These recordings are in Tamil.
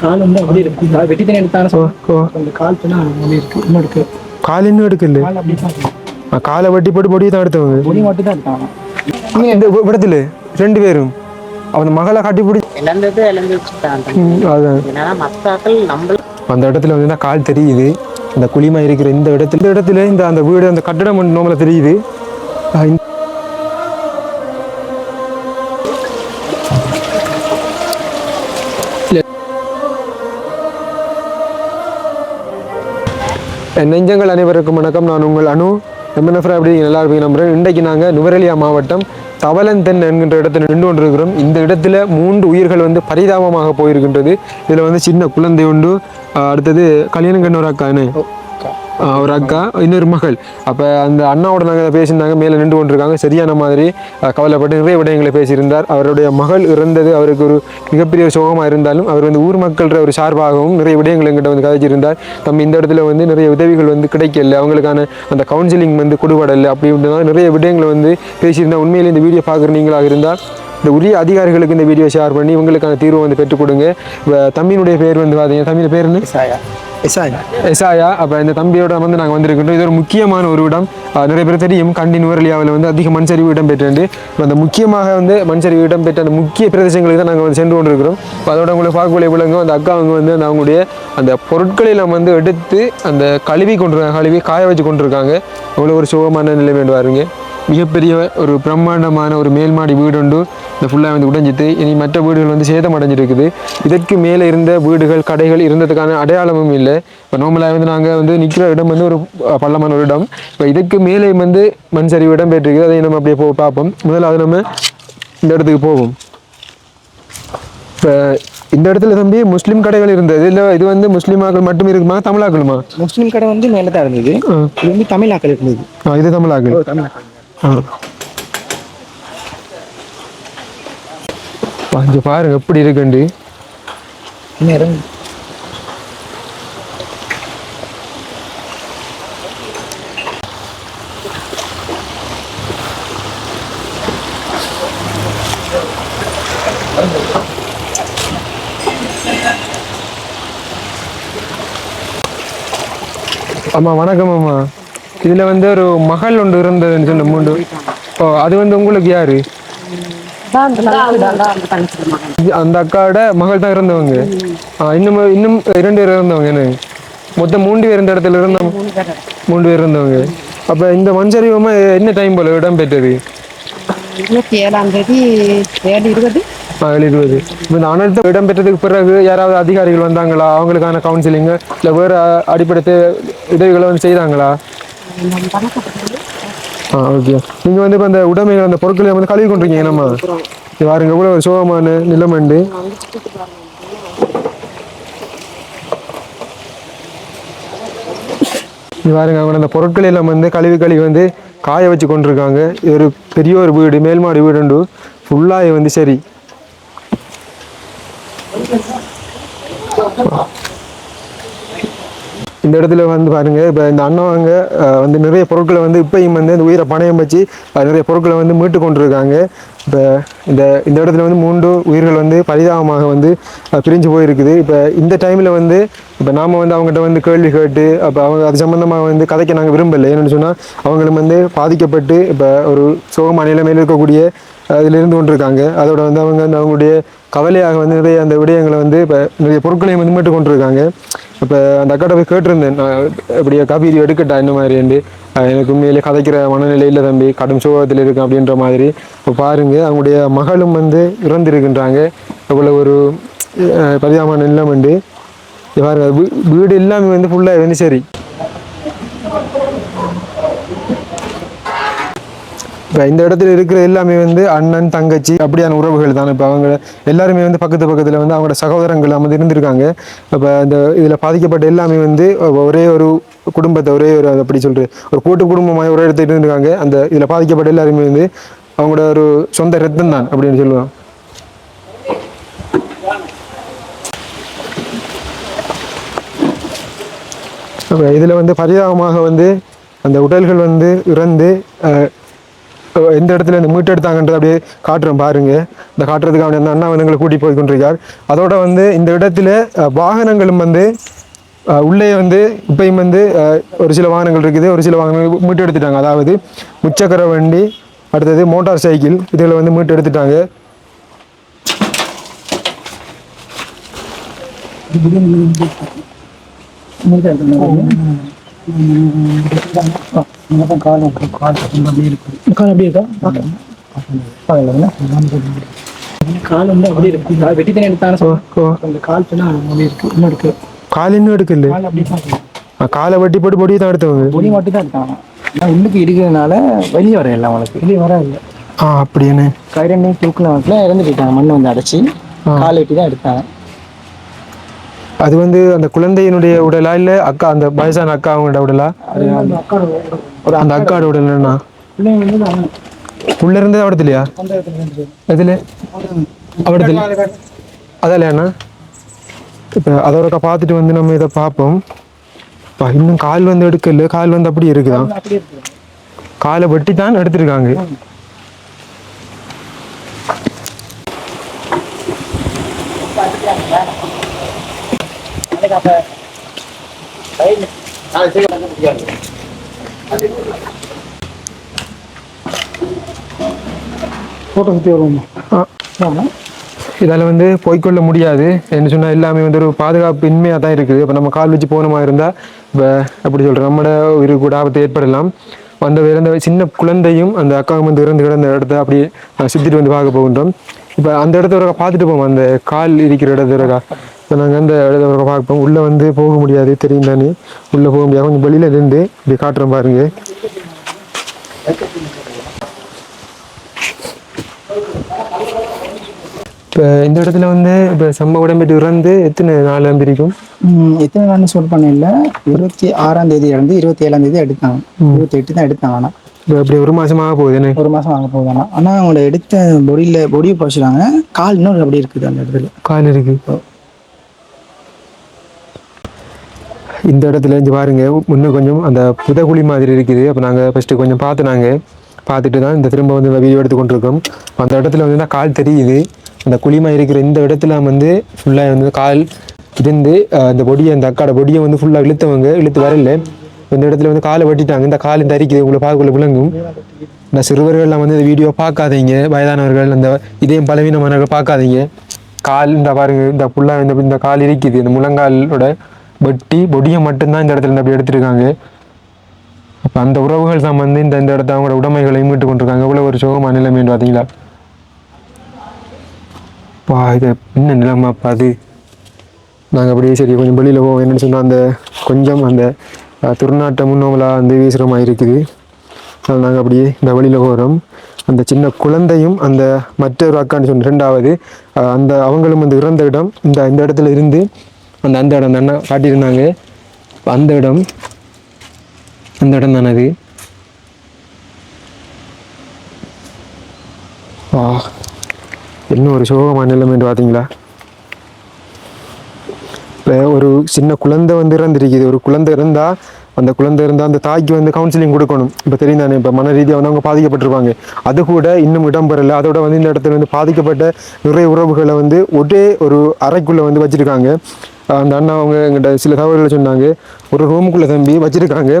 கால் வந்து அப்படி இருக்கு. வெட்டி தண்ணி எடுத்தாலும் அந்த கால் பண்ணா அப்படி இருக்கு. இன்னும் இருக்கு. கால் இன்னும் எடுக்கல கால் வெட்டி போட்டு பொடி தான் எடுத்தவங்க. பொடி மட்டும் தான் எடுத்தாங்க. இந்த இடத்துல ரெண்டு பேரும். அவன் மகளை கட்டி பிடி இழந்தது இழந்து வச்சுட்டாங்க அதான். என்னன்னா மத்தாக்கள் நம்ம அந்த இடத்துல வந்து கால் தெரியுது? இந்த குழிமா இருக்கிற இந்த இடத்துல இந்த இடத்துல இந்த அந்த வீடு அந்த கட்டடம் ஒன்று நோமல தெரியுது. நெஞ்சங்கள் அனைவருக்கும் வணக்கம். நான் உங்கள் அனு. எம்என்எஃப்ரா அப்படி நல்லா இருப்பீங்க நம்புறேன் இன்றைக்கு நாங்கள் நுவரெலியா மாவட்டம் தவலந்தென் என்கின்ற இடத்தில் நின்று கொண்டிருக்கிறோம். இந்த இடத்துல மூன்று உயிர்கள் வந்து பரிதாபமாக போயிருக்கின்றது. இதில் வந்து சின்ன குழந்தை உண்டு. அடுத்தது கல்யாணம் கண்ணூர் அக்கா ஒரு அக்கா இன்னொரு மகள். அப்போ அந்த அண்ணாவோட நாங்கள் பேசியிருந்தாங்க மேலே நின்று கொண்டிருக்காங்க. சரியான மாதிரி கவலைப்பட்டு நிறைய விடயங்களை பேசியிருந்தார். அவருடைய மகள் இறந்தது அவருக்கு ஒரு மிகப்பெரிய ஒரு சோகமாக இருந்தாலும் அவர் வந்து ஊர் மக்கள்கிற ஒரு சார்பாகவும் நிறைய விடயங்கள் எங்கிட்ட வந்து கதைச்சிருந்தார். தம்பி இந்த இடத்துல வந்து நிறைய உதவிகள் வந்து கிடைக்கல அவங்களுக்கான அந்த கவுன்சிலிங் வந்து கொடுபடலை அப்படி நிறைய விடயங்களை வந்து பேசியிருந்தால் உண்மையிலே இந்த வீடியோ பார்க்குற நீங்களாக இருந்தால் இந்த உரிய அதிகாரிகளுக்கு இந்த வீடியோ ஷேர் பண்ணி இவங்களுக்கான தீர்வு வந்து பெற்றுக் கொடுங்க இப்ப தம்பியினுடைய பேர் வந்து பார்த்தீங்க தம்பியோட பேர் என்ன? சாயா எசாயா. எசாயா. அப்போ இந்த தம்பியோட வந்து நாங்கள் வந்திருக்கின்றோம். இது ஒரு முக்கியமான ஒரு இடம். நிறைய பேர் தெரியும். கண்டி நுவரலியாவில் வந்து அதிக மண் சரிவு இடம் பெற்று அந்த முக்கியமாக வந்து மண் சரிவு இடம் பெற்ற அந்த முக்கிய பிரதேசங்களுக்கு தான் நாங்கள் வந்து சென்று கொண்டிருக்கிறோம். இப்போ அதோட உங்களுக்கு பார்க்கக்கூடிய விலங்கு அந்த அக்கா அவங்க வந்து அந்த அவங்களுடைய அந்த பொருட்களை நம்ம வந்து எடுத்து அந்த கழுவி கொண்டிருக்காங்க. கழுவி காய வச்சு கொண்டிருக்காங்க. அவ்வளோ ஒரு சுகமான நிலை வேண்டும் பாருங்க. மிகப்பெரிய ஒரு பிரம்மாண்டமான ஒரு மேல்மாடி வீடு உண்டு இந்த ஃபுல்லாக வந்து உடைஞ்சிட்டு இனி மற்ற வீடுகள் வந்து சேதம் அடைஞ்சிருக்குது இதற்கு மேலே இருந்த வீடுகள் கடைகள் இருந்ததுக்கான அடையாளமும் இல்லை. இப்போ நார்மலாக வந்து நாங்கள் வந்து நிற்கிற இடம் வந்து ஒரு பள்ளமான ஒரு இடம். இப்போ இதுக்கு மேலே வந்து மண் சரிவு இடம் பெற்றிருக்கு அதை நம்ம அப்படியே போ பார்ப்போம். முதல்ல அது நம்ம இந்த இடத்துக்கு போவோம். இப்போ இந்த இடத்துல தம்பி முஸ்லீம் கடைகள் இருந்தது. இல்லை இது வந்து முஸ்லீமாக்கள் மட்டும் இருக்குமா தமிழாக்களுமா? முஸ்லீம் கடை வந்து மேலே தான் இருந்தது இது வந்து தமிழாக்கள் இருந்தது. இது தமிழாக்கள். தமிழாக்கள். இங்க பாருங்க எப்படி இருக்குண்டு? நேரம் ஆமா வணக்கம் அம்மா. இதுல வந்து ஒரு மகள் ஒன்று இருந்ததுன்னு சொன்ன மூன்று. ஓ அது வந்து உங்களுக்கு யாரு? அந்த அக்காவோட மகள் தான் இருந்தவங்க இன்னும் இன்னும் இரண்டு பேர் இருந்தவங்க என்ன? மொத்தம் மூன்று பேர் இந்த இடத்துல இருந்தவங்க மூன்று பேர் இருந்தவங்க அப்ப இந்த மஞ்சரிவமா என்ன டைம் போல இடம் பெற்றது இருபத்தி ஏழாம் தேதி ஏழு இருபது. மகள் இருபது. இப்ப இந்த அனர்த்தம் இடம் பெற்றதுக்கு பிறகு யாராவது அதிகாரிகள் வந்தாங்களா? அவங்களுக்கான கவுன்சிலிங் இல்லை வேறு அடிப்படை உதவிகளை வந்து செய்தாங்களா? ஆ ஓகே நீங்கள் வந்து இப்போ அந்த உடைமைகள் அந்த பொருட்களை வந்து கழுவி கொண்டிருக்கீங்க நம்ம இது பாருங்க இவ்வளோ ஒரு சோகமான நிலமண்டு இது பாருங்க அவங்க அந்த பொருட்களை எல்லாம் வந்து கழுவி கழுவி வந்து காய வச்சு கொண்டிருக்காங்க. இது ஒரு பெரிய ஒரு வீடு மேல்மாடி வீடு உண்டு. ஃபுல்லாக வந்து சரி இந்த இடத்துல வந்து பாருங்க இப்போ இந்த அண்ணாவங்க வந்து நிறைய பொருட்களை வந்து இப்பையும் வந்து இந்த உயிரை பணையம் வச்சு நிறைய பொருட்களை வந்து மீட்டு கொண்டிருக்காங்க. இப்போ இந்த இந்த இடத்துல வந்து மூன்று உயிர்கள் வந்து பரிதாபமாக வந்து பிரிஞ்சு போயிருக்குது. இப்போ இந்த டைமில் வந்து இப்போ நாம் வந்து அவங்ககிட்ட வந்து கேள்வி கேட்டு அப்போ அவங்க அது சம்மந்தமாக வந்து கதைக்க நாங்கள் விரும்பலை. ஏன்னு சொன்னால் அவங்களும் வந்து பாதிக்கப்பட்டு இப்போ ஒரு சோகமான நிலைமையில் இருக்கக்கூடிய அதில் இருந்து கொண்டிருக்காங்க. அதோட வந்து அவங்க வந்து அவங்களுடைய கவலையாக வந்து நிறைய அந்த விடயங்களை வந்து இப்போ நிறைய பொருட்களையும் வந்து மீட்டு கொண்டிருக்காங்க. இப்போ அந்த அக்காட்ட போய் கேட்டிருந்தேன். நான் இப்படியே கவிதை எடுக்கட்டா இந்த மாதிரி எனக்கு உண்மையிலே கதைக்கிற மனநிலை இல்லை தம்பி. கடும் சோகத்தில் இருக்கேன் அப்படின்ற மாதிரி. இப்போ பாருங்க அவங்களுடைய மகளும் வந்து இறந்திருக்கின்றாங்க. இவ்வளோ ஒரு அஹ், பரிதாபமான நிலம் உண்டு. இங்க பாருங்க வீ- வீடு எல்லாமே வந்து ஃபுல்லாக வந்து சரி? இப்போ இந்த இடத்துல இருக்கிற எல்லாமே வந்து அண்ணன் தங்கச்சி அப்படியான உறவுகள் தான். இப்போ அவங்க எல்லாருமே வந்து பக்கத்து பக்கத்தில் வந்து அவங்களோட சகோதரங்கள் வந்து இருந்திருக்காங்க. இப்போ இந்த இதில் பாதிக்கப்பட்ட எல்லாமே வந்து ஒரே ஒரு குடும்பத்தை ஒரே ஒரு அப்படி சொல்கிற ஒரு கூட்டு குடும்பமாக ஒரே இடத்துல இருந்திருக்காங்க. அந்த இதில் பாதிக்கப்பட்ட எல்லாருமே வந்து அவங்களோட ஒரு சொந்த ரத்தம் தான் அப்படின்னு சொல்லுவாங்க. அப்போ இதில் வந்து பரிதாபமாக வந்து அந்த உடல்கள் வந்து இறந்து எந்த இடத்துல இந்த மீட்டு எடுத்தாங்கன்றது அப்படியே காட்டுறோம் பாருங்க. இந்த காட்டுறதுக்கு அவன் அந்த அண்ணா வந்து எங்களை கூட்டி போய் கொண்டிருக்கார் அதோட வந்து இந்த இடத்துல வாகனங்களும் வந்து உள்ளே வந்து இப்பயும் வந்து ஒரு சில வாகனங்கள் இருக்குது. ஒரு சில வாகனங்கள் மீட்டு எடுத்துட்டாங்க. அதாவது முச்சக்கர வண்டி அடுத்தது மோட்டார் சைக்கிள் இதில் வந்து மீட்டு எடுத்துட்டாங்க. கால் அப்படியே இருக்கா பாக்கல கால் வந்து அப்படியே இருக்கு கால் வெட்டி தண்ணி எடுத்தாங்க கால் பின்னா அப்படியே இருக்கு இன்னும் இருக்கு கால் இன்னும் எடுக்கல. கால் அப்படியே தான் இருக்கு. காலை வட்டி போட்டு பொடியை தான் எடுத்தவங்க. பொடி மட்டும் தான் எடுத்தாங்க ஆனா உள்ளுக்கு இருக்கிறதுனால வெளியே வர இல்லை அவங்களுக்கு வெளியே வர இல்லை ஆ. அப்படியானே கைரண்டையும் தூக்குனவங்கள இறந்து போயிட்டாங்க மண் வந்து அடைச்சி கால் வெட்டி தான் எடுத்தாங்க அது வந்து அந்த குழந்தையினுடைய உடலா இல்ல அக்கா அந்த வயசான அக்கா அவங்களோட உடலா? அது ஒரு அந்த அக்காவோட உடல் என்னன்னா பிள்ளைங்க வந்து அவன் உள்ள இருந்தே அவடத்துலையா? அந்த இடத்துல இருந்து எதுல? அவடத்துல. அதால அண்ணா? இப்போ அதோட பார்த்துட்டு வந்து நம்ம இதை பார்ப்போம் இன்னும் கால் வந்து எடுக்கல. கால் வந்து அப்படி இருக்குதான். காலை வெட்டி தான் எடுத்திருக்காங்க. ஃபோட்டோ சுற்றி வருவோமா? ஆ, ஆமாம் இதால வந்து போய்க்கொள்ள முடியாது. என்ன சொன்னா எல்லாமே வந்து ஒரு பாதுகாப்பு இன்மையாக தான் இருக்குது. இப்போ நம்ம கால் வச்சு போன மாதிரி இருந்தால் இப்போ எப்படி சொல்கிறோம் நம்மட உயிர் கூட ஆபத்து ஏற்படலாம். அந்த இறந்த சின்ன குழந்தையும் அந்த அக்காவும் வந்து இறந்து கிடந்த இடத்த அப்படியே சுத்திட்டு வந்து பார்க்க போகின்றோம். இப்போ அந்த இடத்த ஒரு பார்த்துட்டு போவோம். அந்த கால் இருக்கிற இடத்த இருக்கா இப்போ நாங்கள் அந்த இடத்த ஒரு பார்ப்போம். உள்ளே வந்து போக முடியாது. தெரியும் தானே. உள்ளே போக முடியாது. கொஞ்சம் வெளியில இருந்து இப்படி காட்டுறோம் பாருங்க. இப்போ இந்த இடத்துல வந்து இப்போ சம்பவ இடம்பெற்று இறந்து எத்தனை நாள் நம்பிருக்கும் ம், எத்தனை நாள்னு சொல் பண்ணல இருபத்தி ஆறாம் தேதி இருந்து இருபத்தி ஏழாம் தேதி எடுத்தாங்க. இருபத்தி எட்டு தான் எடுத்தாங்க ஆனால் இப்போ அப்படி ஒரு மாசமாக போகுது ஒரு மாசம் ஆக போகுது ஆனால் ஆனால் அவங்கள எடுத்த பொடியில் பொடியை பறிச்சுட்டாங்க கால் இன்னும் அப்படி இருக்குது அந்த இடத்துல. கால் இருக்கு. இந்த இடத்துல இருந்து பாருங்கள் இன்னும் கொஞ்சம் அந்த புதகுழி மாதிரி இருக்குது. அப்போ நாங்கள் ஃபஸ்ட்டு கொஞ்சம் பார்த்து நாங்கள் பார்த்துட்டு தான் இந்த திரும்ப வந்து வீடியோ எடுத்து கொண்டிருக்கோம். அந்த இடத்துல வந்து கால் தெரியுது? அந்த குழிமா இருக்கிற இந்த இடத்துல வந்து ஃபுல்லாக வந்து கால் இருந்து அந்த பொடியை அந்த அக்காட பொடியை வந்து ஃபுல்லாக இழுத்தவங்க இழுத்து வரல. இந்த இடத்துல வந்து காலை வெட்டிட்டாங்க. இந்த கால் இந்த அரிக்குது உங்களை பார்க்கக்குள்ள விளங்கும். இந்த சிறுவர்கள்லாம் வந்து இந்த வீடியோ பார்க்காதீங்க. வயதானவர்கள் அந்த இதயம் பலவீனமானவர்கள் பார்க்காதீங்க. கால் இந்த பாருங்க இந்த ஃபுல்லாக இந்த இந்த கால் இருக்குது இந்த முழங்காலோட வெட்டி பொடியை மட்டும்தான் இந்த இடத்துல இருந்து அப்படி எடுத்திருக்காங்க. அப்போ அந்த உறவுகள் தான் வந்து இந்த இந்த இடத்த அவங்களோட உடைமைகளை மீட்டு கொண்டிருக்காங்க. எவ்வளோ ஒரு சோகமான நிலைமைன்னு பார்த்தீங்களா? பா இது என்ன நிலைமைப்பா அது? நாங்கள் அப்படியே சரி கொஞ்சம் வெளியில் போவோம். என்னன்னு சொன்னால் அந்த கொஞ்சம் அந்த அஹ், துர்நாற்ற முன்னோமலாக வந்து வீசுகிற மாதிரி இருக்குது அதனால் நாங்கள் அப்படியே இந்த வழியில் போகிறோம் அந்த சின்ன குழந்தையும் அந்த மற்றொரு அக்கான்னு சொன்ன ரெண்டாவது அந்த அவங்களும் அந்த இறந்த இடம் இந்த இந்த இடத்துல இருந்து அந்த அந்த இடம் தானே காட்டியிருந்தாங்க. அந்த இடம் அந்த இடம் தானே அது? வா என்ன ஒரு சோகமான நிலைமைன்னு பார்த்தீங்களா? இப்போ ஒரு சின்ன குழந்தை வந்து இறந்துருக்குது. ஒரு குழந்தை இருந்தால் அந்த குழந்தை இருந்தால் அந்த தாய்க்கு வந்து கவுன்சிலிங் கொடுக்கணும். இப்போ தெரியும் தானே இப்போ மன ரீதியாக வந்து அவங்க பாதிக்கப்பட்டிருப்பாங்க. அது கூட இன்னும் இடம் பெறலை. அதோட வந்து இந்த இடத்துல வந்து பாதிக்கப்பட்ட நிறைய உறவுகளை வந்து ஒரே ஒரு அறைக்குள்ளே வந்து வச்சிருக்காங்க. அந்த அண்ணா அவங்க எங்கிட்ட சில தகவல்களை சொன்னாங்க. ஒரு ரூமுக்குள்ளே தம்பி வச்சுருக்காங்க.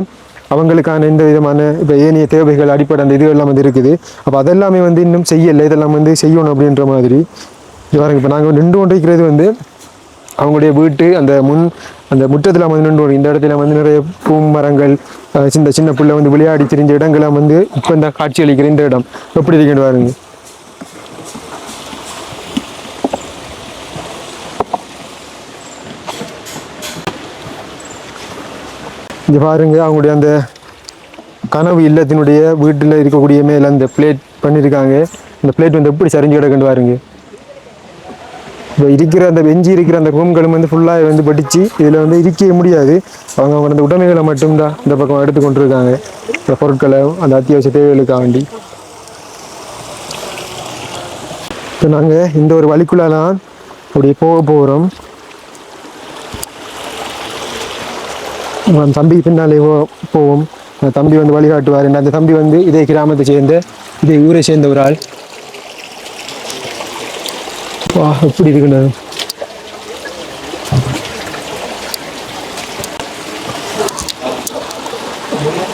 அவங்களுக்கான எந்த விதமான இப்போ ஏனைய தேவைகள் அடிப்படை அந்த இதுகள் எல்லாம் வந்து இருக்குது. அப்போ அதெல்லாமே வந்து இன்னும் செய்யலை. இதெல்லாம் வந்து செய்யணும் அப்படின்ற மாதிரி. பாருங்க இப்போ நாங்கள் நின்று கொண்டிருக்கிறது வந்து அவங்களுடைய வீட்டு அந்த முன் அந்த முற்றத்தில் வந்து நின்று இந்த இடத்துல வந்து நிறைய பூ மரங்கள் சின்ன சின்ன பிள்ளை வந்து விளையாடி தெரிஞ்ச இடங்கள்லாம் வந்து இப்போ இந்த காட்சி அளிக்கிற இந்த இடம். எப்படி இருக்குன்னு பாருங்க. இது பாருங்க அவங்களுடைய அந்த கனவு இல்லத்தினுடைய வீட்டில் இருக்கக்கூடிய மேல அந்த பிளேட் பண்ணியிருக்காங்க அந்த பிளேட் வந்து எப்படி சரிஞ்சு கிடக்குன்னு பாருங்க. இப்போ இருக்கிற அந்த வெஞ்சி இருக்கிற அந்த ரூம்களும் வந்து ஃபுல்லாக வந்து படித்து இதில் வந்து இருக்கவே முடியாது. அவங்க அவங்க அந்த உடைமைகளை மட்டும்தான் இந்த பக்கம் எடுத்து கொண்டிருக்காங்க. இந்த பொருட்களை அந்த அத்தியாவசிய தேவைகளுக்காக வேண்டி இப்போ நாங்கள் இந்த ஒரு வழிக்குள்ளலாம் அப்படியே போக போகிறோம் தம்பிக்கு பின்னாலே போவோம். அந்த தம்பி வந்து வழிகாட்டுவார் அந்த தம்பி வந்து இதே கிராமத்தை சேர்ந்த இதே ஊரை சேர்ந்த ஒரு ஆள். வா எப்படி இருக்குண்ணா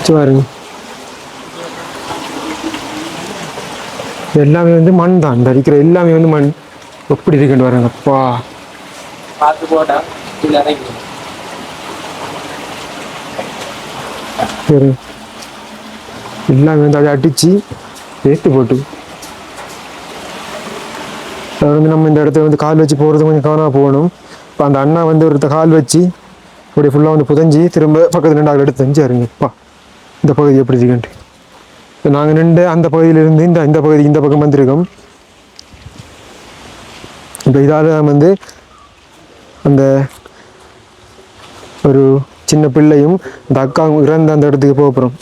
சரி பாருங்க. எல்லாமே வந்து மண் தான். இந்த அடிக்கிற எல்லாமே வந்து மண். எப்படி இருக்குன்னு பாருங்க. அப்பா. பார்த்து போட்டா கீழே இறங்கி சரி எல்லாம் வந்து அதை அடிச்சு ஏற்று போட்டு. அதை வந்து நம்ம இந்த இடத்துல வந்து கால் வச்சு போகிறது கொஞ்சம் கவனமாக போகணும். இப்போ அந்த அண்ணா வந்து ஒருத்த கால் வச்சு அப்படியே ஃபுல்லாக வந்து புதஞ்சி திரும்ப பக்கத்தில் ரெண்டு ஆள் எடுத்து தஞ்சாருங்க அருங்கப்பா இந்த பகுதி எப்படி இருக்குன்ட்டு. இப்போ நாங்கள் நின்று அந்த பகுதியிலிருந்து இந்த இந்த பகுதி இந்த பக்கம் வந்திருக்கோம். இப்போ இதால் வந்து அந்த ஒரு சின்ன பிள்ளையும் இந்த அக்காவும் இறந்த அந்த இடத்துக்கு போக போகிறோம்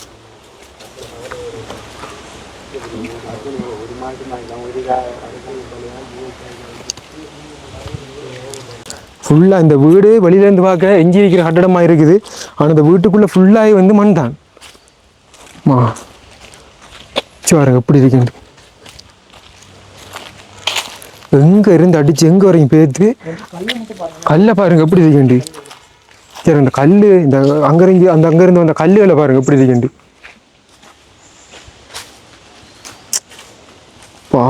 ஃபுல்லாக இந்த வீடு வெளியிலேருந்து பார்க்க எஞ்சி இருக்கிற கட்டடமாக இருக்குது. ஆனால் இந்த வீட்டுக்குள்ளே ஃபுல்லாகி வந்து மண் தான். மா. சரி பாருங்க எப்படி இருக்குன்னு எங்கே இருந்து அடித்து எங்கே வரைக்கும் பேத்து? கல்லை பாருங்க எப்படி இருக்குண்டு சரி அந்த கல் இந்த அங்கேருந்து அந்த அங்கேருந்து வந்த கல்லுகளை பாருங்க எப்படி இருக்குண்டு பா.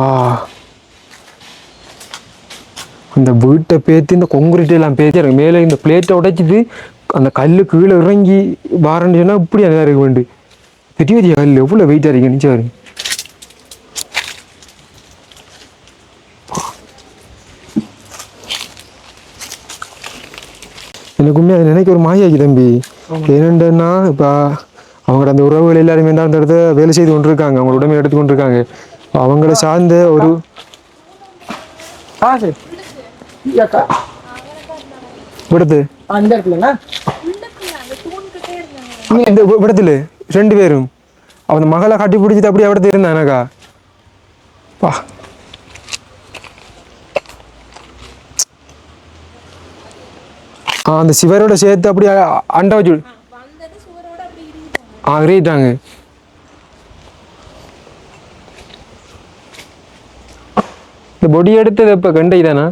அந்த வீட்டை பேத்து இந்த கொங்குரிட்டை எல்லாம் பேத்தி எனக்கு மேலே இந்த பிளேட்டை உடைச்சிட்டு அந்த கல் கீழே இறங்கி வாரன்னு சொன்னால் இப்படி அந்த இருக்க வேண்டு பெரிய பெரிய கல் எவ்வளோ வெயிட்டாக இருக்கு நினச்சி எனக்குமே அது நினைக்க ஒரு மாயாக்கி தம்பி. ஏனெண்டன்னா இப்போ அவங்களோட அந்த உறவுகள் எல்லாருமே தான் அந்த இடத்த வேலை செய்து கொண்டு இருக்காங்க அவங்க உடமை எடுத்து கொண்டு இருக்காங்க அவங்கள சார்ந்த ஒரு விடத்து. இந்த விடத்துல. ரெண்டு பேரும். அவன் மகளை கட்டி பிடிச்சிட்டு அப்படியே விடத்து இருந்தானக்கா பா. அந்த சிவரோட சேர்த்து அப்படியே அ- வச்சு ஆ ரீட்டாங்க இந்த பொடி எடுத்தது இப்போ கண்டை தானா?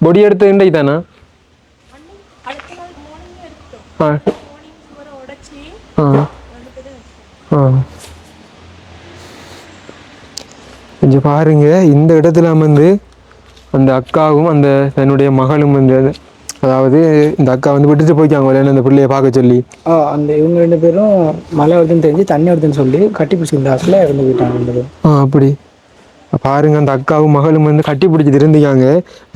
பொடி எடுத்தது கண்டை தானா? ஆ. ஆ. ஆ. கொஞ்சம் பாருங்க இந்த இடத்துல வந்து அந்த அக்காவும் அந்த தன்னுடைய மகளும் வந்து அதாவது இந்த அக்கா வந்து விட்டுட்டு போய்க்காங்க அந்த பிள்ளைய பார்க்க சொல்லி. அந்த இவங்க ரெண்டு பேரும் மழை வருதுன்னு தெரிஞ்சு தண்ணி வருதுன்னு சொல்லி கட்டி பிடிச்சிருந்தாப்புல இறந்து போயிட்டாங்க ஆ அப்படி. பாருங்க அந்த அக்காவும் மகளும் வந்து கட்டி பிடிச்சிட்டு இருந்தீங்க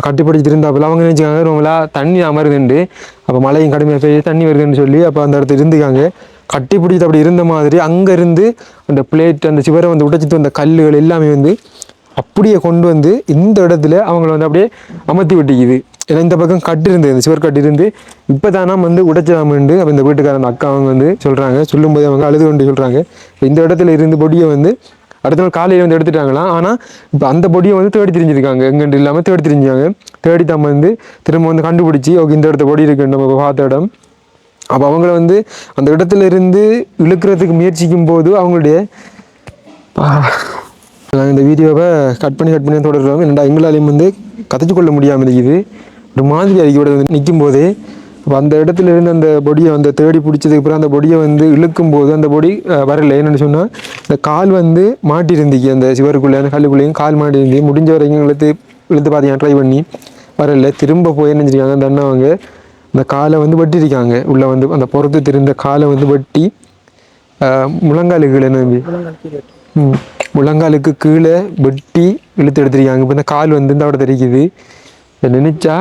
கட்டி பிடிச்சிட்டு இருந்தாப்புல அவங்க நினைச்சாங்க ரொம்பலா தண்ணி அமருதுண்டு. அப்போ மழையும் கடுமையாக பெய்ய தண்ணி வருதுன்னு சொல்லி அப்போ அந்த இடத்துல இருந்துக்காங்க. கட்டி பிடிச்சிட்டு அப்படி இருந்த மாதிரி அங்கே இருந்து அந்த பிளேட் அந்த சிவரை வந்து உடைச்சிட்டு வந்த கல்லுகள் எல்லாமே வந்து அப்படியே கொண்டு வந்து இந்த இடத்துல அவங்கள வந்து அப்படியே அமர்த்தி விட்டிக்குது. ஏன்னா இந்த பக்கம் கட்டு இருந்தது இந்த சுவர் கட்டு இருந்து இப்போ தானா வந்து உடைச்சாமண்டு அப்போ இந்த வீட்டுக்காரன் அக்கா அவங்க வந்து சொல்கிறாங்க சொல்லும்போது அவங்க அழுது கொண்டு சொல்கிறாங்க இந்த இடத்துல இருந்து பொடியை வந்து அடுத்த நாள் காலையில் வந்து எடுத்துட்டாங்களாம் ஆனால் இப்போ அந்த பொடியை வந்து தேடி தெரிஞ்சிருக்காங்க. எங்கேண்டு இல்லாமல் தேடி தெரிஞ்சாங்க தேடி தான் வந்து திரும்ப வந்து கண்டுபிடிச்சி ஓகே இந்த இடத்த பொடி இருக்கு நம்ம பார்த்த இடம். அப்போ அவங்கள வந்து அந்த இடத்துல இருந்து இழுக்கிறதுக்கு முயற்சிக்கும் போது அவங்களுடைய நாங்கள் இந்த வீடியோவை கட் பண்ணி கட் பண்ணி தொடர்கிறோம் என்னடா எங்களாலையும் வந்து கதைச்சு கொள்ள முடியாமல் இருக்குது. ஒரு மாதிரி அறிக்கை விட நிற்கும் போதே அப்போ அந்த இடத்துல இருந்து அந்த பொடியை வந்து தேடி பிடிச்சதுக்கு அப்புறம் அந்த பொடியை வந்து இழுக்கும் போது அந்த பொடி வரல. என்னென்னு சொன்னால் இந்த கால் வந்து மாட்டிருந்துச்சு. அந்த சிவருக்குள்ளே அந்த கல்லுக்குள்ளேயும் கால் மாட்டிருந்து முடிஞ்ச வரைக்கும் இழுத்து இழுத்து பார்த்தீங்கன்னா ட்ரை பண்ணி வரல. திரும்ப போய் நினச்சிருக்காங்க அந்த அண்ணா அவங்க அந்த காலை வந்து வெட்டியிருக்காங்க. உள்ளே வந்து அந்த புறத்து தெரிந்த காலை வந்து வெட்டி முழங்காலுக்கு என்ன ம் முழங்காலுக்கு கீழே வெட்டி இழுத்து எடுத்திருக்காங்க. இப்போ இந்த கால் வந்து இந்த விட தெரிக்குது. நினச்சா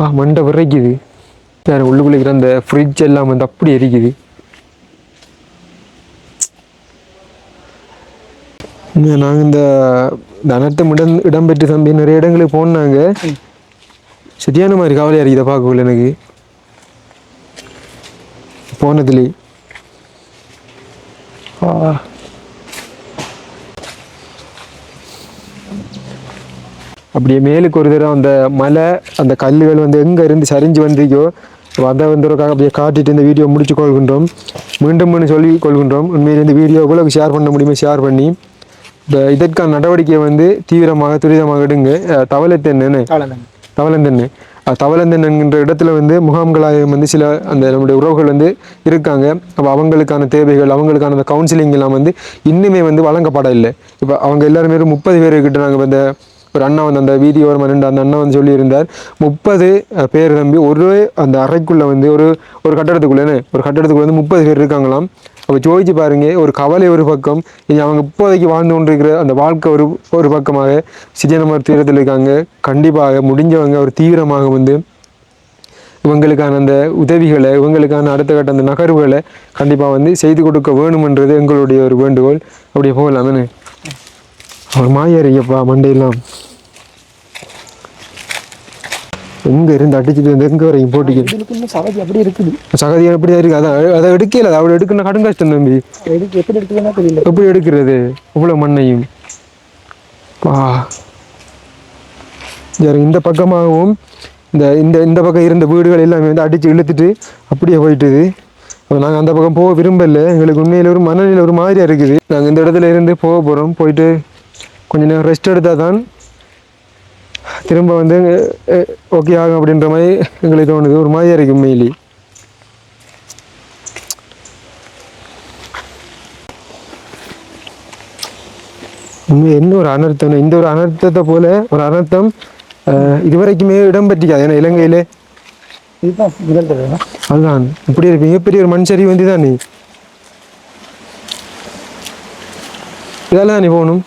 ஆ மண்டை விரைக்குது. சார் உள்ளுக்குள்ள இருக்கிற அந்த ஃப்ரிட்ஜ் எல்லாம் வந்து அப்படி எரிக்குது. நாங்கள் இந்த இந்த இடம் இடம்பெற்று தம்பி நிறைய இடங்களுக்கு போனாங்க. சரியான மாதிரி கவலையாக இருக்குது இதை பார்க்கக்குள்ள எனக்கு. போனதுலேயே. ஆ. அப்படியே மேலுக்கு ஒரு தடவை அந்த மலை அந்த கல்லுகள் வந்து எங்கே இருந்து சரிஞ்சு வந்திருக்கோ அதை வந்து ஒரு கா- அப்படியே காட்டிட்டு இந்த வீடியோ முடிச்சு கொள்கின்றோம். மீண்டும் மீண்டும் சொல்லி கொள்கின்றோம். உண்மையில் இந்த வீடியோ எவ்வளோ ஷேர் பண்ண முடியுமோ ஷேர் பண்ணி இப்போ இதற்கான நடவடிக்கையை வந்து தீவிரமாக துரிதமாக எடுங்க. தவளைத்தென்னு தவளந்தென்னு தவளந்தென் என்கின்ற இடத்துல வந்து முகாம்களாக வந்து சில அந்த நம்முடைய உறவுகள் வந்து இருக்காங்க. அப்போ அவங்களுக்கான தேவைகள் அவங்களுக்கான அந்த கவுன்சிலிங் எல்லாம் வந்து இன்னுமே வந்து வழங்கப்பட இல்லை இப்போ அவங்க எல்லாருமே முப்பது பேர் கிட்ட நாங்கள் இந்த ஒரு அண்ணா வந்து அந்த வீதி ஓரமாக நின்று அந்த அண்ணா வந்து சொல்லியிருந்தார். முப்பது பேர் நம்பி ஒரு அந்த அறைக்குள்ளே வந்து ஒரு ஒரு கட்டடத்துக்குள்ளேன்னு ஒரு கட்டடத்துக்குள்ளே வந்து முப்பது பேர் இருக்காங்களாம். அப்போ ஜோதிச்சு பாருங்க ஒரு கவலை ஒரு பக்கம் இனி அவங்க இப்போதைக்கு வாழ்ந்து கொண்டிருக்கிற அந்த வாழ்க்கை ஒரு ஒரு பக்கமாக சிஜனமர் தீரத்தில் இருக்காங்க. கண்டிப்பாக முடிஞ்சவங்க ஒரு தீவிரமாக வந்து இவங்களுக்கான அந்த உதவிகளை இவங்களுக்கான அடுத்த கட்ட அந்த நகர்வுகளை கண்டிப்பாக வந்து செய்து கொடுக்க வேணுமென்றது எங்களுடைய ஒரு வேண்டுகோள். அப்படியே போகலாமே ஒரு மாயாரியப்பா மண்டையெல்லாம். எங்க இருந்து அடிச்சுட்டு வந்து எங்க வரைக்கும் போட்டிக்கு? இதுக்கு இன்னும் சவதி அப்படி இருக்குது. சகதி எப்படியா இருக்கு. அதான் அதை எடுக்கல அதை அவளை எடுக்கணும் கடும் கஷ்டம் தம்பி. எதுக்கு எப்படி இருக்குதுன்னா தெரியல. எப்படி எடுக்கிறது? இவ்வளோ மண்ணையும். வா இந்த பக்கமாகவும் இந்த இந்த இந்த பக்கம் இருந்த வீடுகள் எல்லாமே வந்து அடித்து இழுத்துட்டு அப்படியே போயிட்டுது. அப்போ நாங்கள் அந்த பக்கம் போக விரும்பல. எங்களுக்கு உண்மையில் ஒரு மனநிலை ஒரு மாதிரியா இருக்குது. நாங்கள் இந்த இடத்துல இருந்து போக போகிறோம் போயிட்டு கொஞ்ச நேரம் ரெஸ்ட் எடுத்தால் தான் திரும்ப வந்து ஓகே ஆகும் அப்படின்ற மாதிரி எங்களுக்கு தோணுது. ஒரு மாதிரியா இருக்கு உண்மையிலே உண்மை என்ன ஒரு அனர்த்தம் இந்த ஒரு அனர்த்தத்தை போல ஒரு அனர்த்தம் இதுவரைக்குமே இடம்பெற்றிக்காது ஏன்னா இலங்கையிலே அதுதான். இப்படி ஒரு மிகப்பெரிய ஒரு மண் சரிவு வந்து தான் நீ இதெல்லாம் நீ போகணும்.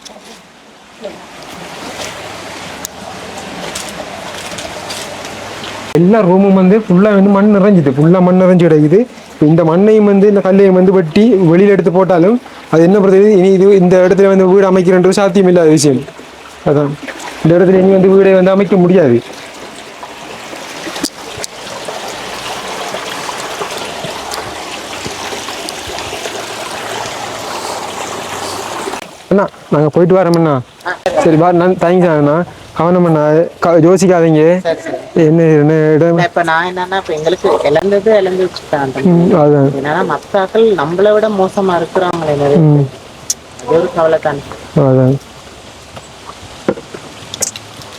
எல்லா ரூமும் வந்து ஃபுல்லாக வந்து மண் நிறைஞ்சுது. ஃபுல்லாக மண் நிறைஞ்சு கிடக்குது. இப்போ இந்த மண்ணையும் வந்து இந்த கல்லையும் வந்து வெட்டி வெளியில் எடுத்து போட்டாலும் அது என்ன பொறுத்தது இனி இது இந்த இடத்துல வந்து வீடு அமைக்கிறன்றது சாத்தியம் இல்லாத விஷயம். அதான். இந்த இடத்துல இனி வந்து வீடை வந்து அமைக்க முடியாது. அண்ணா நாங்கள் போயிட்டு வரோம்ண்ணா சரி வா நான் தேங்க்ஸ் அண்ணா. கவனம் அண்ணா க யோசிக்காதீங்க. என்ன என்ன இடம் இப்ப நான் என்னன்னா இப்ப எங்களுக்கு இழந்தது இழந்து வச்சுட்டான் என்னன்னா மத்தாக்கள் நம்மளை விட மோசமா இருக்கிறாங்களே நிறைய. அது ஒரு கவலை தானே அதான்.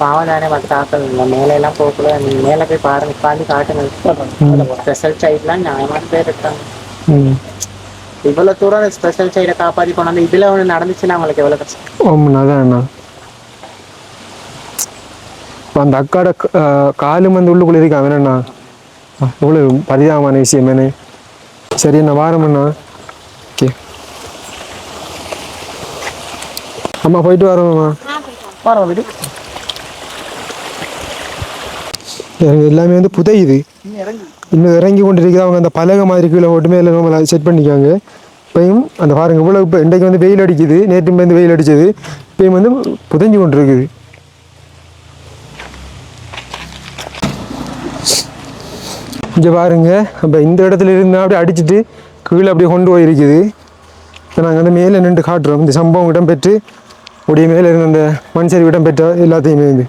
பாவம் தானே மத்தாக்கள் இந்த மேல எல்லாம் போகல நீங்க மேல போய் பாருங்க பாதி காட்டுங்க. ஸ்பெஷல் சைட்லாம் நியாயமான பேர் இருக்காங்க. இவ்வளவு தூரம் ஸ்பெஷல் சைடை காப்பாத்தி கொண்டாந்து இதுல ஒண்ணு நடந்துச்சுன்னா அவங்களுக்கு எவ்வளவு கஷ்டம்? அதான் அந்த அக்காட காலும் வந்து உள்ளுக்குள்ள இருக்கா. வேணா இவ்வளோ பரிதாபமான விஷயம் என்ன? சரி அண்ணா? வாரம்ண்ணா ஓகே. அம்மா போயிட்டு வரோம்மா பாருங்க வீடு. எனக்கு எல்லாமே வந்து புதையுது இன்னும் இறங்கி. கொண்டு இருக்குது அவங்க அந்த பலகை மாதிரி கீழே போட்டு மேலே நம்ம செட் பண்ணிக்காங்க. இப்பயும் அந்த பாருங்க இவ்வளோ இப்போ இன்றைக்கு வந்து வெயில் அடிக்குது. நேற்று வந்து வெயில் அடிச்சது. இப்பயும் வந்து புதைஞ்சு கொண்டு இருக்குது இங்கே பாருங்க. அப்போ இந்த இடத்துல இருந்து அப்படியே அடிச்சிட்டு கீழே அப்படியே கொண்டு போயிருக்குது. இப்போ நாங்கள் வந்து மேலே நின்று காட்டுறோம். இந்த சம்பவம் இடம்பெற்று அப்படியே மேலே இருந்த அந்த மண் சரிவு இடம்பெற்ற எல்லாத்தையுமே வந்து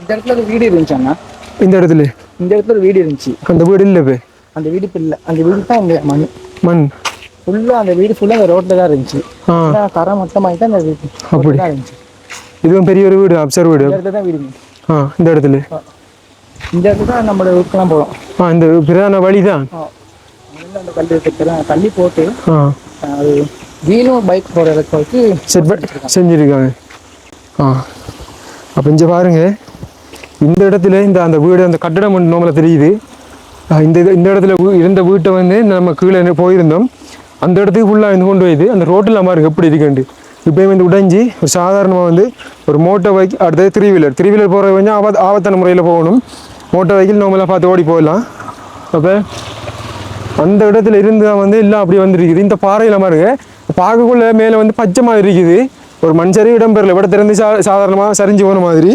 இந்த இடத்துல ஒரு வீடு இருந்துச்சு அண்ணா. இந்த இடத்துல? இந்த இடத்துல ஒரு வீடு இருந்துச்சு. அந்த வீடு இல்லை இப்போ? அந்த வீடு இப்போ இல்லை. அந்த வீடு தான் இந்த மண். மண். ஃபுல்லாக அந்த வீடு ஃபுல்லாக அந்த ரோட்டில் தான் இருந்துச்சு. தர மொத்தமாகி தான் அந்த வீடு. அப்படி. இருந்துச்சு. இதுவும் பெரிய ஒரு வீடு அப்சர் வீடு. இந்த இடத்துல தான் வீடு. ஆ இந்த இடத்துல. இந்த இடத்துல தான் நம்மளோட ஊருக்கெல்லாம் போகிறோம் ஆ இந்த பிரதான வழி தான் அந்த கல் இருக்கிற தள்ளி போட்டு அது வீலும் பைக் போகிற இடத்துக்கு செஞ்சுருக்காங்க. ஆ. அப்போ இங்கே பாருங்க. இந்த இடத்துல இந்த அந்த வீடு அந்த கட்டடம் ஒன்று நம்மள தெரியுது. இந்த இது- இந்த இடத்துல இருந்த வீட்டை வந்து நம்ம கீழே போயிருந்தோம். அந்த இடத்துக்கு ஃபுல்லாக வந்து கொண்டு போயிது அந்த ரோட்டில் பாருங்க எப்படி இருக்குண்டு இப்போயும் வந்து உடைஞ்சி ஒரு சாதாரணமாக வந்து ஒரு மோட்டர் பைக் அடுத்தது த்ரீ வீலர் த்ரீ வீலர் போகிற கொஞ்சம் ஆபத் ஆபத்தான முறையில் போகணும். மோட்டர் வெஹிக்கிள் நார்மலாக பார்த்து ஓடி போயிடலாம். அப்போ அந்த இடத்துல இருந்து தான் வந்து எல்லாம் அப்படி வந்துருக்குது. இந்த பாறையில் பாருங்க பார்க்கக்குள்ள மேலே வந்து பச்சை மாதிரி இருக்குது. ஒரு மண் சரி இடம்பெறல இடத்திலிருந்து சா சாதாரணமாக சரிஞ்சு போன மாதிரி.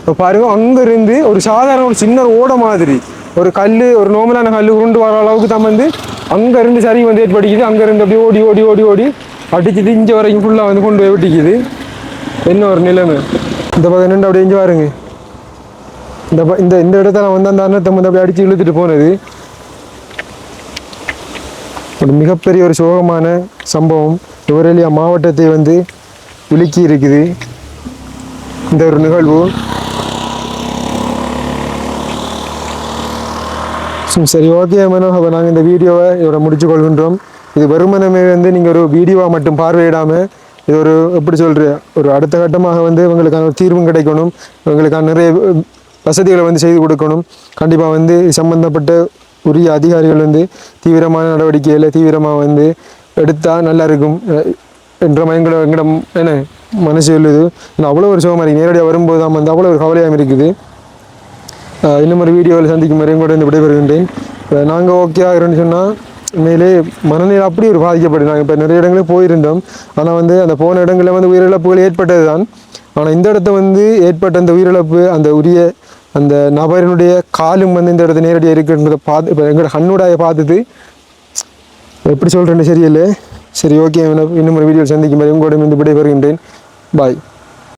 இப்போ பாருங்க அங்கே இருந்து ஒரு சாதாரண ஒரு சின்ன ஓட மாதிரி. ஒரு கல் ஒரு நோமலான கல் உருண்டு வர அளவுக்கு தான் வந்து அங்கேருந்து சரி வந்து ஏற்படுக்குது அங்கேருந்து அப்படியே ஓடி ஓடி ஓடி ஓடி அடிச்சுட்டு இஞ்சி வரைக்கும் ஃபுல்லாக வந்து கொண்டு போய் விட்டிக்குது. என்ன ஒரு நிலைமை? இந்த பக்கம் நின்று அப்படியே இஞ்சி பாருங்க. இந்த இந்த இந்த இடத்த நான் வந்து அந்த அன்னத்தை வந்து அப்படி அடித்து இழுத்துட்டு போனது. ஒரு மிகப்பெரிய ஒரு சோகமான சம்பவம். நுவரெலியா மாவட்டத்தை வந்து உலுக்கி இருக்குது. இந்த ஒரு நிகழ்வு. சரி ஓகே மனோ அப்போ நாங்கள் இந்த வீடியோவை இதோட முடிச்சு கொள்கின்றோம் இது வெறுமனமே வந்து நீங்கள் ஒரு வீடியோவாக மட்டும் பார்வையிடாமல் இது ஒரு எப்படி சொல்கிற ஒரு அடுத்த கட்டமாக வந்து இவங்களுக்கான ஒரு தீர்வும் கிடைக்கணும். இவங்களுக்கான நிறைய வசதிகளை வந்து செய்து கொடுக்கணும். கண்டிப்பாக வந்து சம்மந்தப்பட்ட சம்பந்தப்பட்ட உரிய அதிகாரிகள் வந்து தீவிரமான நடவடிக்கையில் தீவிரமாக வந்து எடுத்தால் நல்லா இருக்கும். என்ற எங்களோட எங்களோட என்ன மனசு உள்ளது அவ்வளோ ஒரு சுகமாக இருக்குது நேரடியாக வரும்போது தான் வந்து அவ்வளோ ஒரு கவலையாக இருக்குது. இன்னும் ஒரு வீடியோவில் சந்திக்கும் வரையும் கூட இந்த விடைபெறுகின்றேன். நாங்கள் ஓகே ஆகிறோன்னு சொன்னால் உண்மையிலே மனநிலை அப்படி ஒரு பாதிக்கப்பட்டு இப்போ நிறைய இடங்களில் போயிருந்தோம். ஆனால் வந்து அந்த போன இடங்களில் வந்து உயிரிழப்புகள் ஏற்பட்டது தான் ஆனால் இந்த இடத்த வந்து ஏற்பட்ட அந்த உயிரிழப்பு அந்த உரிய அந்த நபரினுடைய காலும் வந்து இந்த இடத்துல நேரடியாக இருக்குன்றதை பார்த்து இப்போ எங்களோட கண்ணூடாய பார்த்தது எப்படி சொல்கிறேன்னு சரியில்லை சரி ஓகே இன்னும் ஒரு வீடியோ சந்திக்கும் போது உங்களோட இருந்து விடைபெறுகின்றேன். பாய்